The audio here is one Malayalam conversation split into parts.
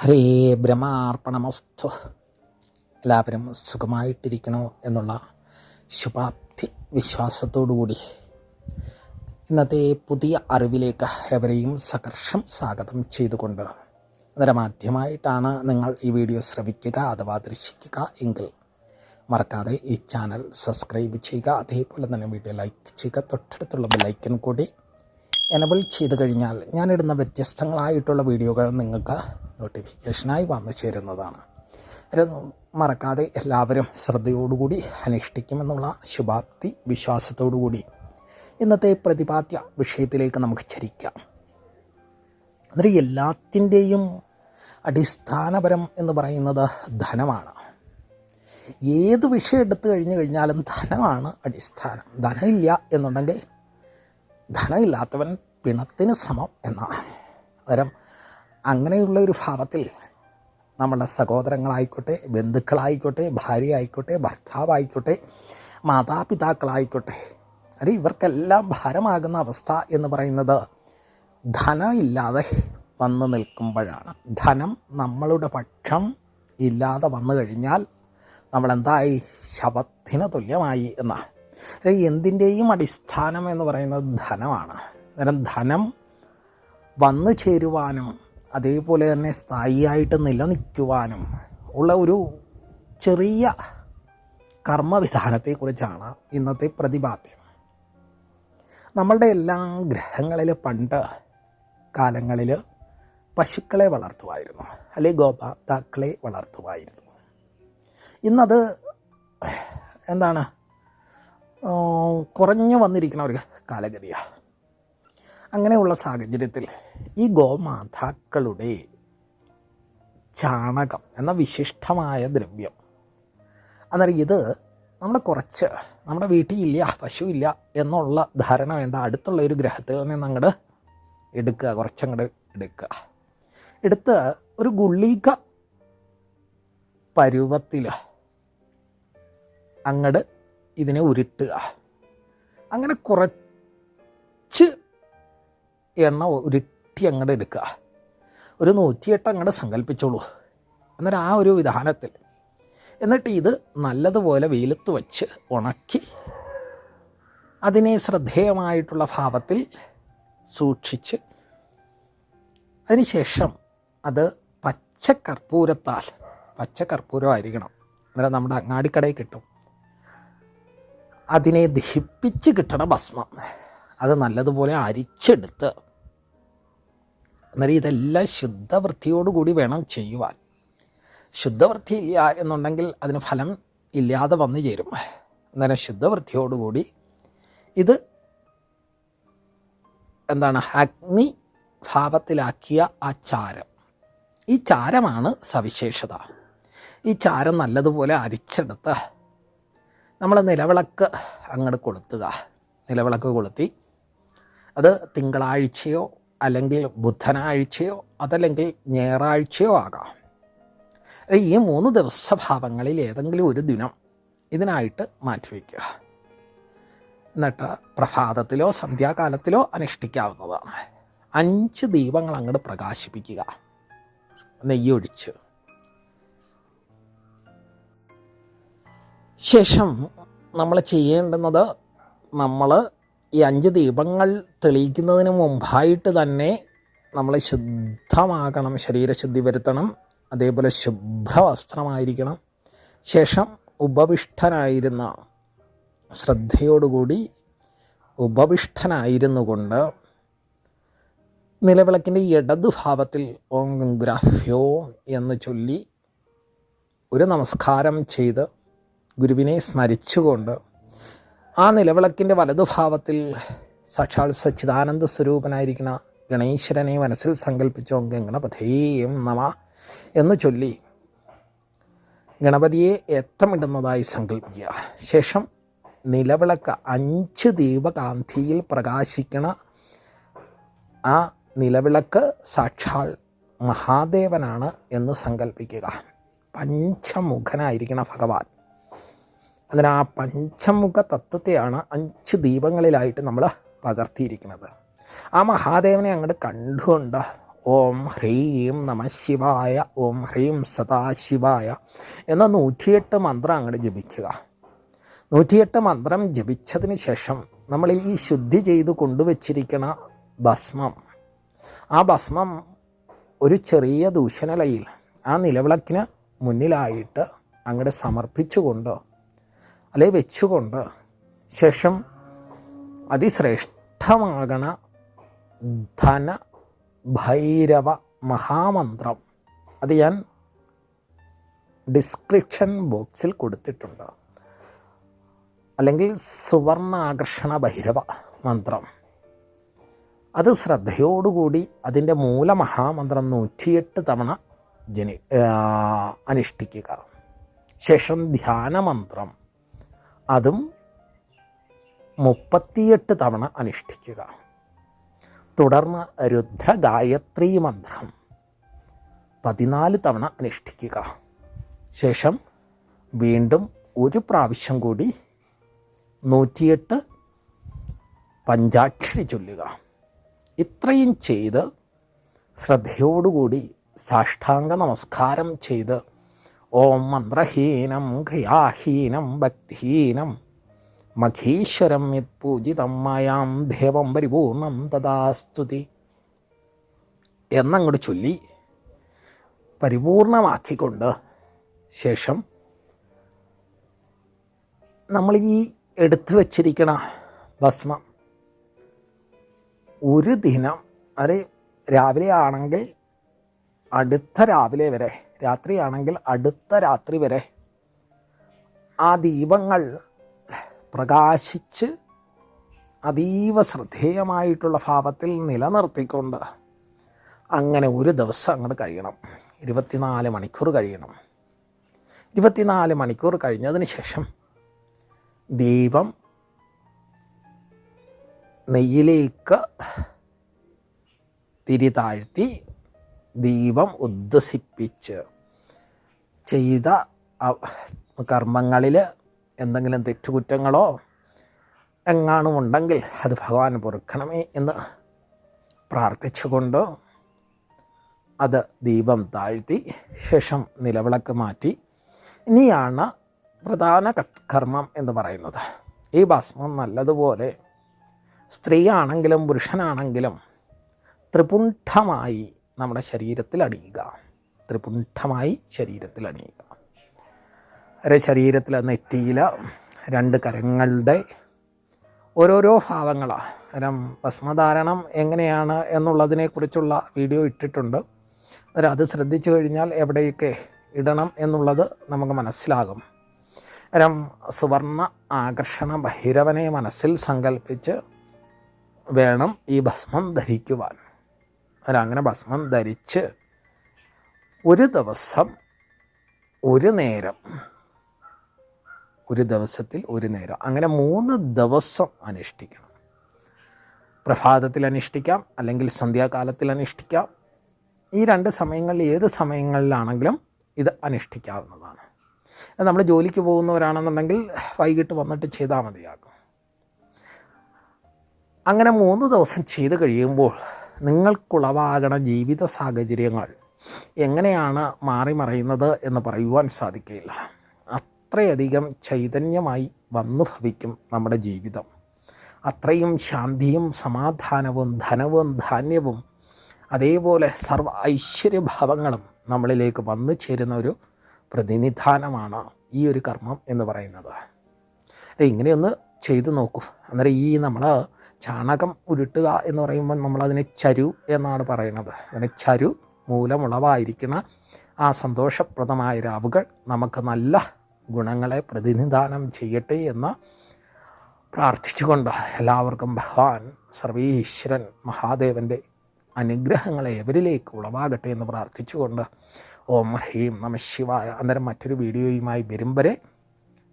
ഹരേ ബ്രഹ്മാർപ്പണമസ്തു. എല്ലാവരും സുഖമായിട്ടിരിക്കണോ എന്നുള്ള ശുഭാപ്തി വിശ്വാസത്തോടുകൂടി ഇന്നത്തെ പുതിയ അറിവിലേക്ക് എവരെയും സകർഷം സ്വാഗതം ചെയ്തുകൊണ്ട് അന്നേരമാദ്യമായിട്ടാണ് നിങ്ങൾ ഈ വീഡിയോ ശ്രവിക്കുക അഥവാ ദർശിക്കുക എങ്കിൽ മറക്കാതെ ഈ ചാനൽ സബ്സ്ക്രൈബ് ചെയ്യുക. അതേപോലെ തന്നെ വീഡിയോ ലൈക്ക് ചെയ്യുക. തൊട്ടടുത്തുള്ള ബെല്ലൈക്കൻ കൂടി എനബിൾ ചെയ്ത് കഴിഞ്ഞാൽ ഞാനിടുന്ന വ്യത്യസ്തങ്ങളായിട്ടുള്ള വീഡിയോകൾ നിങ്ങൾക്ക് നോട്ടിഫിക്കേഷനായി വന്നു ചേരുന്നതാണ്. മറക്കാതെ എല്ലാവരും ശ്രദ്ധയോടുകൂടി അനുഷ്ഠിക്കുമെന്നുള്ള ശുഭാപ്തി വിശ്വാസത്തോടുകൂടി ഇന്നത്തെ പ്രതിപാദ്യ വിഷയത്തിലേക്ക് നമുക്ക് ചരിക്കാം. അതിൽ എല്ലാത്തിന്റെയും അടിസ്ഥാനപരം എന്ന് പറയുന്നത് ധനമാണ്. ഏത് വിഷയം എടുത്തു കഴിഞ്ഞു കഴിഞ്ഞാലും ധനമാണ് അടിസ്ഥാനം. ധനമില്ല എന്നുണ്ടെങ്കിൽ ധനമില്ലാത്തവൻ പിണത്തിന് സമം എന്ന അന്നേരം അങ്ങനെയുള്ള ഒരു ഭാവത്തിൽ നമ്മുടെ സഹോദരങ്ങളായിക്കോട്ടെ ബന്ധുക്കളായിക്കോട്ടെ ഭാര്യ ആയിക്കോട്ടെ ഭർത്താവായിക്കോട്ടെ മാതാപിതാക്കളായിക്കോട്ടെ അത് ഇവർക്കെല്ലാം ഭാരമാകുന്ന അവസ്ഥ എന്ന് പറയുന്നത് ധനമില്ലാതെ വന്നു നിൽക്കുമ്പോഴാണ്. ധനം നമ്മളുടെ പക്ഷം ഇല്ലാതെ വന്നു കഴിഞ്ഞാൽ നമ്മളെന്തായി? ശവത്തിന് തുല്യമായി എന്ന. എന്തിന്റെയും അടിസ്ഥാനം എന്ന് പറയുന്നത് ധനമാണ്. അന്നേരം ധനം വന്നു ചേരുവാനും അതേപോലെ തന്നെ സ്ഥായിയായിട്ട് നിലനിൽക്കുവാനും ഉള്ള ഒരു ചെറിയ കർമ്മവിധാനത്തെക്കുറിച്ചാണ് ഇന്നത്തെ പ്രതിപാദ്യം. നമ്മളുടെ എല്ലാ ഗ്രഹങ്ങളിൽ പണ്ട് കാലങ്ങളിൽ പശുക്കളെ വളർത്തുമായിരുന്നു അല്ലെങ്കിൽ ഗോപാതാക്കളെ വളർത്തുമായിരുന്നു. ഇന്നത് എന്താണ്? കുറഞ്ഞു വന്നിരിക്കുന്ന ഒരു കാലഗതിയാണ് അങ്ങനെയുള്ള സാഹചര്യത്തിൽ ഈ ഗോമാതാക്കളുടെ ചാണകം എന്ന വിശിഷ്ടമായ ദ്രവ്യം അന്നേരം ഇത് നമ്മുടെ കുറച്ച് നമ്മുടെ വീട്ടിൽ ഇല്ല പശു ഇല്ല എന്നുള്ള ധാരണ വേണ്ട അടുത്തുള്ള ഒരു ഗ്രഹത്തിൽ നിന്ന് അങ്ങോട്ട് എടുക്കുക കുറച്ചങ്ങോട്ട് എടുക്കുക. എടുത്ത് ഒരു ഗുളിക പരുവത്തിൽ അങ്ങട് ഇതിനെ ഉരുട്ടുക അങ്ങനെ കുറച്ച് എണ്ണ ഉരുട്ടി അങ്ങോട്ട് എടുക്കുക. ഒരു നൂറ്റിയെട്ട് അങ്ങോട്ട് സങ്കല്പിച്ചോളൂ എന്നിട്ട് ആ ഒരു വിധാനത്തിൽ എന്നിട്ട് ഇത് നല്ലതുപോലെ വെയിലത്ത് വച്ച് ഉണക്കി അതിനെ ശ്രദ്ധേയമായിട്ടുള്ള ഭാവത്തിൽ സൂക്ഷിച്ച് അതിനുശേഷം അത് പച്ചക്കർപ്പൂരത്താൽ പച്ചക്കർപ്പൂരമായിരിക്കണം അന്നേരം നമ്മുടെ അങ്ങാടിക്കടയിൽ കിട്ടും. അതിനെ ദഹിപ്പിച്ച് കിട്ടണ ഭസ്മം. അത് നല്ലതുപോലെ അരിച്ചെടുത്ത് അന്നേരം ഇതെല്ലാം ശുദ്ധവൃത്തിയോടുകൂടി വേണം ചെയ്യുവാൻ. ശുദ്ധവൃത്തി ഇല്ല എന്നുണ്ടെങ്കിൽ അതിന് ഫലം ഇല്ലാതെ വന്നു ചേരും. അന്നേരം ശുദ്ധവൃത്തിയോടുകൂടി ഇത് എന്താണ് അഗ്നി ഭാവത്തിലാക്കിയ ആ ചാരം. ഈ ചാരമാണ് സവിശേഷത. ഈ ചാരം നല്ലതുപോലെ അരിച്ചെടുത്ത് നമ്മൾ നിലവിളക്ക് അങ്ങോട്ട് കൊളുത്തുക. നിലവിളക്ക് കൊളുത്തി. അത് തിങ്കളാഴ്ചയോ അല്ലെങ്കിൽ ബുധനാഴ്ചയോ അതല്ലെങ്കിൽ ഞായറാഴ്ചയോ ആകാം. ഈ മൂന്ന് ദിവസ ദിവസഭാവങ്ങളിൽ ഏതെങ്കിലും ഒരു ദിനം ഇതിനായിട്ട് മാറ്റിവെക്കുക എന്നിട്ട് പ്രഭാതത്തിലോ സന്ധ്യാകാലത്തിലോ അനുഷ്ഠിക്കാവുന്നതാണ്. അഞ്ച് ദീപങ്ങൾ അങ്ങോട്ട് പ്രകാശിപ്പിക്കുക. നെയ്യൊഴിച്ച്. ശേഷം നമ്മൾ ചെയ്യേണ്ടുന്നത് നമ്മൾ ഈ അഞ്ച് ദീപങ്ങൾ തെളിയിക്കുന്നതിന് മുമ്പായിട്ട് തന്നെ നമ്മൾ ശുദ്ധമാകണം ശരീരശുദ്ധി വരുത്തണം അതേപോലെ ശുഭ്രവസ്ത്രമായിരിക്കണം. ശേഷം ഉപവിഷ്ടനായിരുന്ന ശ്രദ്ധയോടുകൂടി ഉപവിഷ്ടനായിരുന്നു കൊണ്ട് നിലവിളക്കിന്റെ ഇടതുഭാവത്തിൽ ഓം ഗ്രാഹ്യോ എന്ന് ചൊല്ലി ഒരു നമസ്കാരം ചെയ്ത് ഗുരുവിനെ സ്മരിച്ചുകൊണ്ട് ആ നിലവിളക്കിന്റെ വലതുഭാവത്തിൽ സാക്ഷാൽ സച്ചിദാനന്ദ സ്വരൂപനായിരിക്കുന്ന ഗണേശ്വരനെ മനസ്സിൽ സങ്കല്പിച്ചോ ഗണപതേയും നമ എന്ന് ചൊല്ലി ഗണപതിയെ എത്തമിടുന്നതായി സങ്കല്പിക്കുക ശേഷം നിലവിളക്ക് അഞ്ച് ദീപകാന്തിയിൽ പ്രകാശിക്കണ ആ നിലവിളക്ക് സാക്ഷാൽ മഹാദേവനാണ് എന്ന് സങ്കല്പിക്കുക പഞ്ചമുഖനായിരിക്കണ ഭഗവാൻ. അതിന് ആ പഞ്ചമുഖ തത്വത്തെയാണ് അഞ്ച് ദീപങ്ങളിലായിട്ട് നമ്മൾ പകർത്തിയിരിക്കുന്നത്. ആ മഹാദേവനെ അങ്ങോട്ട് കണ്ടുകൊണ്ട് ഓം ഹ്രീം നമ ശിവായ ഓം ഹ്രീം സദാശിവായ എന്ന നൂറ്റിയെട്ട് മന്ത്രം അങ്ങോട്ട് ജപിക്കുക. നൂറ്റിയെട്ട് മന്ത്രം ജപിച്ചതിന് ശേഷം നമ്മൾ ഈ ശുദ്ധി ചെയ്ത് കൊണ്ടുവച്ചിരിക്കുന്ന ഭസ്മം ആ ഭസ്മം ഒരു ചെറിയ ദൂഷണലയിൽ ആ നിലവിളക്കിന് മുന്നിലായിട്ട് അങ്ങോട്ട് സമർപ്പിച്ചുകൊണ്ട് അല്ലെ വെച്ചുകൊണ്ട് ശേഷം അതിശ്രേഷ്ഠമാകണ ധന ഭൈരവ മഹാമന്ത്രം. അത് ഞാൻ ഡിസ്ക്രിപ്ഷൻ ബോക്സിൽ കൊടുത്തിട്ടുണ്ട്. അല്ലെങ്കിൽ സുവർണാകർഷണ ഭൈരവ മന്ത്രം. അത് ശ്രദ്ധയോടുകൂടി അതിന്റെ മൂലമഹാമന്ത്രം നൂറ്റിയെട്ട് തവണ ജനി അനുഷ്ഠിക്കുക. ശേഷം ധ്യാനമന്ത്രം. അതും മുപ്പത്തിയെട്ട് തവണ അനുഷ്ഠിക്കുക. തുടർന്ന് രുദ്രഗായത്രി മന്ത്രം പതിനാല് തവണ അനുഷ്ഠിക്കുക. ശേഷം വീണ്ടും ഒരു പ്രാവശ്യം കൂടി നൂറ്റിയെട്ട് പഞ്ചാക്ഷരി ചൊല്ലുക. ഇത്രയും ചെയ്ത് ശ്രദ്ധയോടുകൂടി സാഷ്ടാംഗ നമസ്കാരം ചെയ്ത് ഓം മന്ത്രഹീനം ക്രിയാഹീനം ഭക്തിഹീനം. മഖീശ്വരം യത് പൂജിതം മായാം ദേവം പരിപൂർണം തഥാസ്തുതി എന്നങ്ങോട്ട് ചൊല്ലി പരിപൂർണമാക്കിക്കൊണ്ട് ശേഷം നമ്മൾ ഈ എടുത്തു വച്ചിരിക്കണ ഭസ്മം ഒരു ദിനം അത് രാവിലെ ആണെങ്കിൽ അടുത്ത രാവിലെ വരെ രാത്രിയാണെങ്കിൽ അടുത്ത രാത്രി വരെ ആ ദീപങ്ങൾ പ്രകാശിച്ച് അതീവ ശ്രദ്ധേയമായിട്ടുള്ള ഭാവത്തിൽ നിലനിർത്തിക്കൊണ്ട് അങ്ങനെ ഒരു ദിവസം അങ്ങോട്ട് കഴിയണം. ഇരുപത്തിനാല് മണിക്കൂർ കഴിയണം. ഇരുപത്തിനാല് മണിക്കൂർ കഴിഞ്ഞതിന് ശേഷം ദീപം നെയ്യിലേക്ക് തിരി താഴ്ത്തി ദീപം ഉദ്വസിപ്പിച്ച് ചെയ്ത കർമ്മങ്ങളിൽ എന്തെങ്കിലും തെറ്റുകുറ്റങ്ങളോ എങ്ങാനും ഉണ്ടെങ്കിൽ അത് ഭഗവാൻ പൊറുക്കണമേ എന്ന് പ്രാർത്ഥിച്ചുകൊണ്ട് അത് ദീപം താഴ്ത്തി ശേഷം നിലവിളക്ക് മാറ്റി ഇനിയാണ് പ്രധാന കർമ്മം എന്ന് പറയുന്നത്. ഈ ഭസ്മം നല്ലതുപോലെ സ്ത്രീയാണെങ്കിലും പുരുഷനാണെങ്കിലും ത്രിപുണ്ഠമായി നമ്മുടെ ശരീരത്തിൽ അണിയുക. ത്രിപുണ്ഠമായി ശരീരത്തിൽ അണിയുക. ഒരു ശരീരത്തിൽ നെറ്റിയില രണ്ട് കരങ്ങളുടെ ഓരോരോ ഭാവങ്ങളാണ് കാരണം ഭസ്മധാരണം എങ്ങനെയാണ് എന്നുള്ളതിനെക്കുറിച്ചുള്ള വീഡിയോ ഇട്ടിട്ടുണ്ട്. അന്നേരം അത് ശ്രദ്ധിച്ചു കഴിഞ്ഞാൽ എവിടെയൊക്കെ ഇടണം എന്നുള്ളത് നമുക്ക് മനസ്സിലാകും. കാരണം സുവർണ ആകർഷണ ഭൈരവനെ മനസ്സിൽ സങ്കല്പിച്ച് വേണം ഈ ഭസ്മം ധരിക്കുവാൻ. അങ്ങനെ ഭസ്മം ധരിച്ച് ഒരു ദിവസം ഒരു നേരം ഒരു ദിവസത്തിൽ ഒരു നേരം അങ്ങനെ മൂന്ന് ദിവസം അനുഷ്ഠിക്കണം. പ്രഭാതത്തിൽ അനുഷ്ഠിക്കാം അല്ലെങ്കിൽ സന്ധ്യാകാലത്തിൽ അനുഷ്ഠിക്കാം. ഈ രണ്ട് സമയങ്ങളിൽ ഏത് സമയങ്ങളിലാണെങ്കിലും ഇത് അനുഷ്ഠിക്കാവുന്നതാണ്. നമ്മൾ ജോലിക്ക് പോകുന്നവരാണെന്നുണ്ടെങ്കിൽ വൈകിട്ട് വന്നിട്ട് ചെയ്താൽ മതിയാകും. അങ്ങനെ മൂന്ന് ദിവസം ചെയ്ത് കഴിയുമ്പോൾ നിങ്ങൾക്കുളവാകണ ജീവിത സാഹചര്യങ്ങൾ എങ്ങനെയാണ് മാറി മറയുന്നത് എന്ന് പറയുവാൻ സാധിക്കില്ല അത്രയധികം ചൈതന്യമായി വന്നു ഭവിക്കും നമ്മുടെ ജീവിതം. അത്രയും ശാന്തിയും സമാധാനവും ധനവും ധാന്യവും അതേപോലെ സർവ ഐശ്വര്യഭാവങ്ങളും നമ്മളിലേക്ക് വന്നു ചേരുന്ന ഒരു പ്രതിനിധാനമാണ് ഈ ഒരു കർമ്മം എന്ന് പറയുന്നത്. ഇങ്ങനെയൊന്ന് ചെയ്തു നോക്കൂ. അന്നേരം ഈ നമ്മൾ ചാണകം ഉരുട്ടുക എന്ന് പറയുമ്പോൾ നമ്മളതിനെ ചരു എന്നാണ് പറയുന്നത്. അതിനെ ചരു മൂലമുളവായിരിക്കുന്ന ആ സന്തോഷപ്രദമായ രാവുകൾ നമുക്ക് നല്ല ഗുണങ്ങളെ പ്രതിനിധാനം ചെയ്യട്ടെ എന്ന് പ്രാർത്ഥിച്ചുകൊണ്ട് എല്ലാവർക്കും ഭഗവാൻ സർവീശ്വരൻ മഹാദേവന്റെ അനുഗ്രഹങ്ങളെ എവരിലേക്ക് ഉളവാകട്ടെ എന്ന് പ്രാർത്ഥിച്ചുകൊണ്ട് ഓം ഹ്രീം നമ ശിവായ. അന്നേരം മറ്റൊരു വീഡിയോയുമായി വരും വരെ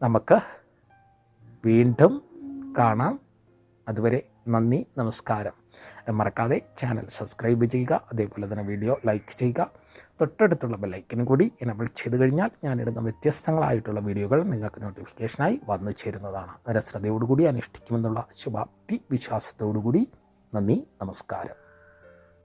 നമുക്ക് വീണ്ടും കാണാം. അതുവരെ നന്ദി നമസ്കാരം. മറക്കാതെ ചാനൽ സബ്സ്ക്രൈബ് ചെയ്യുക അതേപോലെ തന്നെ വീഡിയോ ലൈക്ക് ചെയ്യുക. തൊട്ടടുത്തുള്ള ബെല്ലൈക്കനും കൂടി എനബിൾ ചെയ്തു കഴിഞ്ഞാൽ ഞാനിടുന്ന വ്യത്യസ്തങ്ങളായിട്ടുള്ള വീഡിയോകൾ നിങ്ങൾക്ക് നോട്ടിഫിക്കേഷനായി വന്നു ചേരുന്നതാണ്. ശ്രദ്ധയോടുകൂടി അനുഷ്ഠിക്കുമെന്നുള്ള ശുഭാപ്തി വിശ്വാസത്തോടുകൂടി നന്ദി നമസ്കാരം.